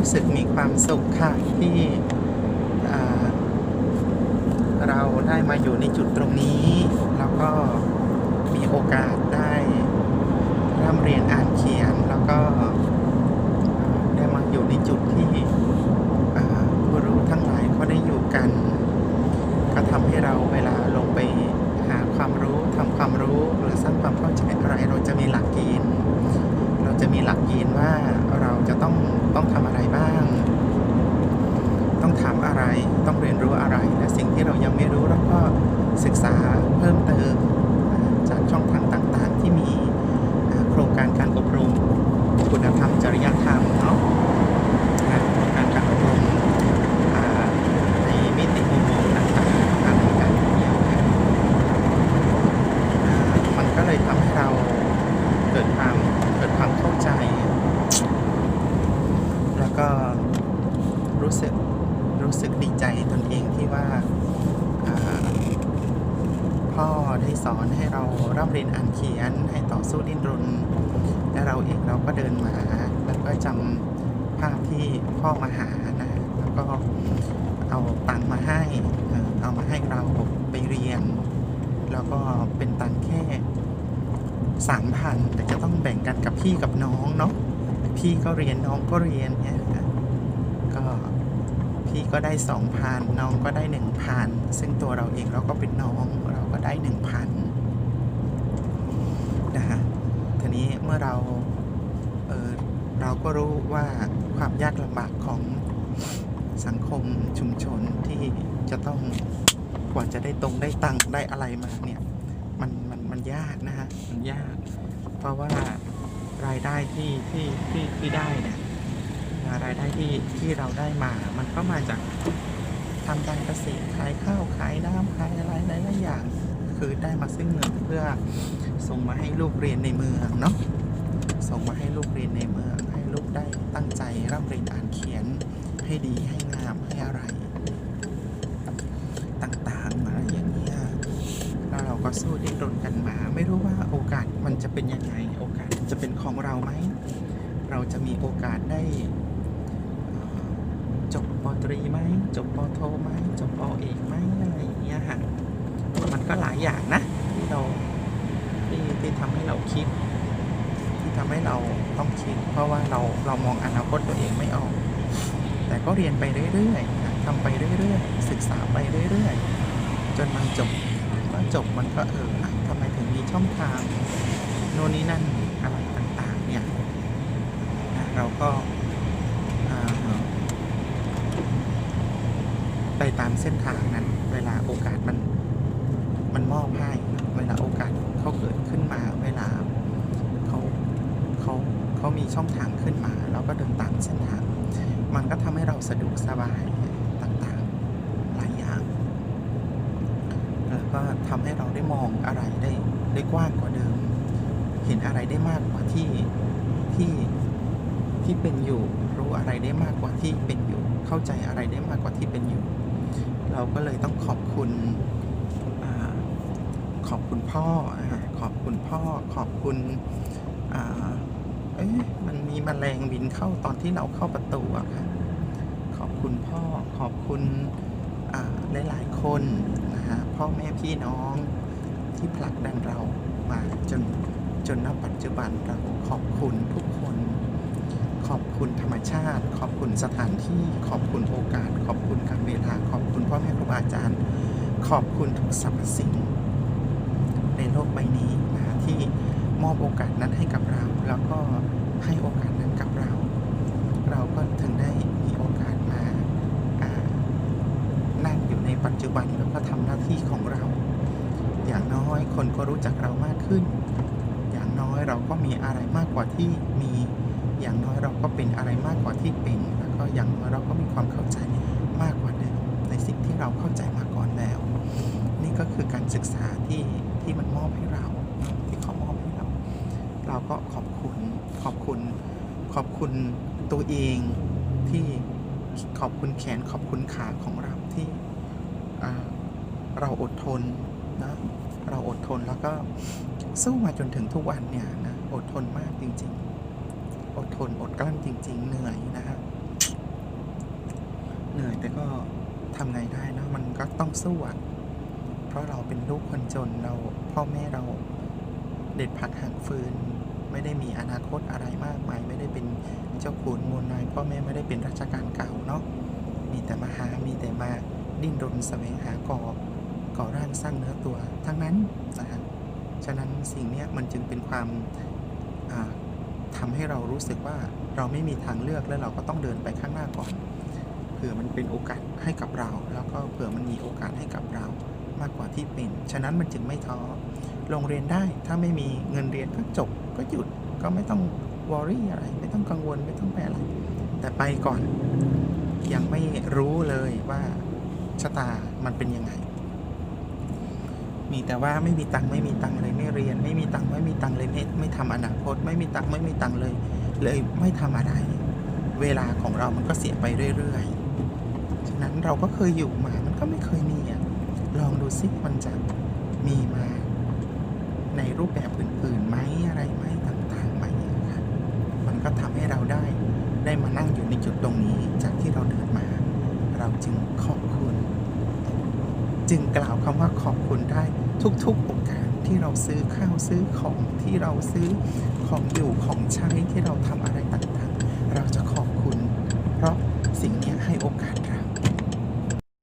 รู้สึกมีความสุขค่ะที่เราได้มาอยู่ในจุดตรงนี้ แล้วก็มีโอกาสได้ร่ำเรียนอ่านเขียน แล้วก็ได้มาอยู่ในจุดที่ผู้รู้ทั้งหลายก็ได้อยู่กัน ก็ทำให้เราเวลาลงไปหาความรู้ทำความรู้หรือสร้างความเข้าใจอะไรเราจะมีหลักเกณฑ์ เราจะมีหลักเกณฑ์ว่าเราจะต้องต้องทำอะไรบ้าง ต้องทำอะไรต้องเรียนรู้อะไร และสิ่งที่เรายังไม่รู้เราก็ศึกษาเพิ่มเติมจากช่องทางต่างๆ ที่มีโครงการการอบรม คุณธรรมจริยธรรมเนาะอ่าโครงการการอบรมอ่าในมิติมุมมองต่างๆทางการเรียนอ่ามันก็เลยทำให้เราเกิดความเกิดความเข้า ใจ แล้วก็รู้สึกรู้สึกดีใจตนเองที่ว่าพ่อได้สอนให้เราร่ำเรียนอ่านเขียนให้ต่อสู้ดิ้นรน และเราเองเราก็เดินมาแล้วก็จำภาพที่พ่อมาหานะแล้วก็เอาตังมาให้เอามาให้เราไปเรียน แล้วก็เป็นตัง สามพันแต่จะต้องแบ่งกันกับพี่กับน้องเนาะพี่ก็เรียนน้องก็เรียนเนี่ยก็พี่ก็ได้สองพันน้องก็ได้หนึ่งพันซึ่งตัวเราเองเราก็เป็นน้องเราก็ได้หนึ่งพันนะฮะทีนี้เมื่อเราเออเราก็รู้ว่าความยากลำบากของสังคมชุมชนที่จะต้องกว่าจะได้ตรงได้ตังได้อะไรมาเนี่ย มันมัน มันยากนะฮะมันยาก เพราะว่ารายได้ที่ที่ที่ที่ได้เนี่ยรายได้ที่ที่เราได้มา มันก็มาจากทำการเกษตรขายข้าวขายน้ำขายอะไรหลายๆอย่าง คือได้มาซึ่งเงินเพื่อส่งมาให้ลูกเรียนในเมืองเนาะส่งมาให้ลูกเรียนในเมือง ให้ลูกได้ตั้งใจร่ำเรียนอ่านเขียนให้ดีให้งามให้อะไร ต่างๆอะไรอย่างเงี้ย แล้วเราก็สู้ดิ้นรนกันมา ไม่รู้ว่าโอกาสมัน จะเป็นยังไง โอกาสจะเป็นของเราไหม เราจะมีโอกาสได้จบปตรีไหม จบปโทไหม จบปเอกไหมอะไรอย่างเงี้ยฮะมันก็หลายอย่างนะ ที่เราที่ที่ทำให้เราคิด ที่ทำให้เราต้องคิด เพราะว่าเราเรามองอนาคตตัวเองไม่ออก แต่ก็เรียนไปเรื่อยๆนะทำไปเรื่อยๆ ศึกษาไปเรื่อยๆ จนมันจบเมื่อจบมันก็เออทำไมถึงมีช่องทาง น่นนี่นั่นอะไรต่างๆเนี่ยเราก็ไปตามเส้นทางนั้น เวลาโอกาสมันมันมอบให้เวลาโอกาสเขาเกิดขึ้นมา เวลาเขาเขาเขามีช่องทางขึ้นมา เราก็เดินตามเส้นทาง มันก็ทำให้เราสะดวกสบายต่างๆ หลายอย่าง แล้วก็ทำให้เราได้มองอะไรได้ได้กว้างกว่าเดิม ห็นอะไรได้มากกว่าที่ที่ที่เป็นอยู่ รู้อะไรได้มากกว่าที่เป็นอยู่ เข้าใจอะไรได้มากกว่าที่เป็นอยู่ เราก็เลยต้องขอบคุณอขอบคุณพ่อ ขอบคุณพ่อ ขอบคุณเอ๊ะมันมีแมลงบินเข้าตอนที่เราเข้าประตูอะค่ะขอบคุณพ่อ ขอบคุณอ่าหลายๆคนนะฮะพ่อแม่พี่น้องที่ผลักดันเรามาจน จนณปัจจุบันเราขอบคุณทุกคน ขอบคุณธรรมชาติ ขอบคุณสถานที่ขอบคุณโอกาส ขอบคุณการเวลาขอบคุณพ่อแม่ครูบาอาจารย์ ขอบคุณทุกสรรพสิ่ง ในโลกใบนี้นะที่มอบโอกาสนั้นให้กับเรา แล้วก็ให้โอกาสนั้นกับเรา เราก็ถึงได้มีโอกาสมาานั่งอยู่ในปัจจุบันแล้วก็ทำหน้าที่ของเรา อย่างน้อยคนก็รู้จักเรามากขึ้น อยเราก็มีอะไรมากกว่าที่มีอย่างน้อยเราก็เป็นอะไรมากกว่าที่เป็น แล้วก็อย่างน้อยเราก็มีความเข้าใจมากกว่าเดิมในสิ่งที่เราเข้าใจมาก่อนแล้ว นี่ก็คือการศึกษาที่ที่มันมอบให้เราที่เขามอบให้เรา เราก็ขอบคุณขอบคุณ ขอบคุณตัวเองที่ขอบคุณแขนขอบคุณขาของเราที่เราอดทนนะ เราอดทนแล้วก็สู้มาจนถึงทุกวันเนี่ยนะอดทนมากจริง ๆ อดทนอดกลั้นจริง ๆ เหนื่อยนะฮะเหนื่อยแต่ก็ทำไงได้นะมันก็ต้องสู้อะเพราะเราเป็นลูกคนจนเราพ่อแม่เราเด็ดผักหักฟืน ไม่ได้มีอนาคตอะไรมากมาย ไม่ได้เป็นเจ้าขุนมูลนายพ่อแม่ไม่ได้เป็นราชการเก่าเนาะมีแต่มาหา มีแต่มาดิ้นรนแสวงหาก่อ ก่อร่างสร้างเนื้อตัว ทั้งนั้นนะฮะฉะนั้นสิ่งนี้มันจึงเป็นความอ่าทำให้เรารู้สึกว่าเราไม่มีทางเลือกและเราก็ต้องเดินไปข้างหน้าก่อน เผื่อมันเป็นโอกาสให้กับเรา แล้วก็เผื่อมันมีโอกาสให้กับเรามากกว่าที่เป็น ฉะนั้นมันจึงไม่ท้อลงเรียนได้ถ้าไม่มีเงินเรียนก็จบก็หยุดก็ไม่ต้องวอรี่อะไร ไม่ต้องกังวลไม่ต้องไปอะไร แต่ไปก่อนยังไม่รู้เลยว่าชะตามันเป็นยังไง มีแต่ว่าไม่มีตังค์ไม่มีตังค์เลยไม่เรียน ไม่มีตังค์ไม่มีตังค์เลยไม่ไม่ทำอนาคต ไม่มีตังค์ไม่มีตังค์เลย เลยไม่ทำอะไร เวลาของเรามันก็เสียไปเรื่อยๆ ฉะนั้นเราก็เคยอยู่มา มันก็ไม่เคยมีอะลองดูซิมันจะมีมาในรูปแบบอื่นๆไหมอะไรไหมต่างๆไหมครับมันก็ทำให้เราได้ได้มานั่งอยู่ในจุดตรงนี้จากที่เราเดินมา เราจึงขอ จึงกล่าวคำว่าขอบคุณได้ทุกๆโอกาสที่เราซื้อข้าวซื้อของที่เราซื้อของอยู่ของใช้ที่เราทำอะไรต่างๆ เราจะขอบคุณ เพราะ